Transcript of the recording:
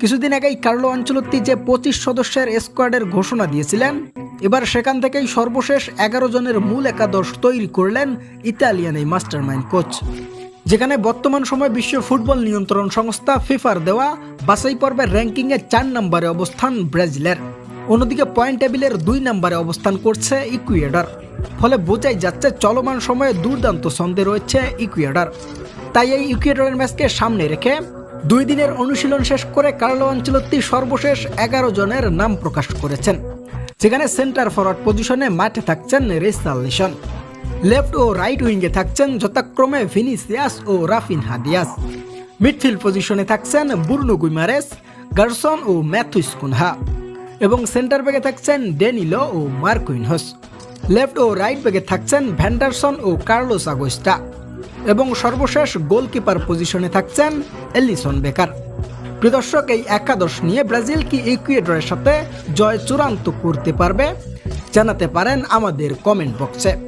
কিছুদিন আগেই কার্লো আঞ্চলত্তি যে পঁচিশ সদস্যের স্কোয়াডের ঘোষণা দিয়েছিলেন, এবার সেখান থেকেই সর্বশেষ এগারো জনের মূল একাদশ তৈরি করলেন ইতালিয়ান এই মাস্টারমাইন্ড কোচ। যেখানে বর্তমান সময়ে বিশ্ব ফুটবল নিয়ন্ত্রণ সংস্থা ফিফার দেওয়া বাছাই পর্বের র্যাঙ্কিংয়ে চার নম্বরে অবস্থান ব্রাজিলের। অন্যদিকে পয়েন্ট টেবিলের দুই নম্বরে অবস্থান করছে ইকুয়েডার। ফলে বোঝাই যাচ্ছে চলমান সময়ে দুর্দান্ত ছন্দে রয়েছে ইকুয়েডার। তাই এই ইকুয়েডরের ম্যাচকে সামনে রেখে দুই দিনের অনুশীলন শেষ করে কার্লো আঞ্চলত্তি সর্বশেষ এগারো জনের নাম প্রকাশ করেছেন, যেখানে সেন্টার ফরওয়ার্ড পজিশনে মাঠে থাকছেন রেসালিশন লেফট ও রাইট উইঙ্গে থাকছেন যথাক্রমে ভিনিসিয়াস ও রাফিন হাদিয়াস। মিডফিল্ড পজিশনে থাকছেন বুর্নো গুইমারেস, গার্সন ও ম্যাথুইস কুনহা। এবং সেন্টার ব্যাগে থাকছেন ডেনিলো ও মার্কুইনহস। লেফট ও রাইট ব্যাগে থাকছেন ভ্যান্ডারসন ও কার্লোস আগোস্টা এবং সর্বশেষ গোলকিপার পজিশনে থাকছেন এলিসন বেকার। প্রিদর্শক এই একাদশ নিয়ে ব্রাজিল কি ইকুয়েডরের সাথে জয় চূড়ান্ত করতে পারবে? জানাতে পারেন আমাদের কমেন্ট বক্সে।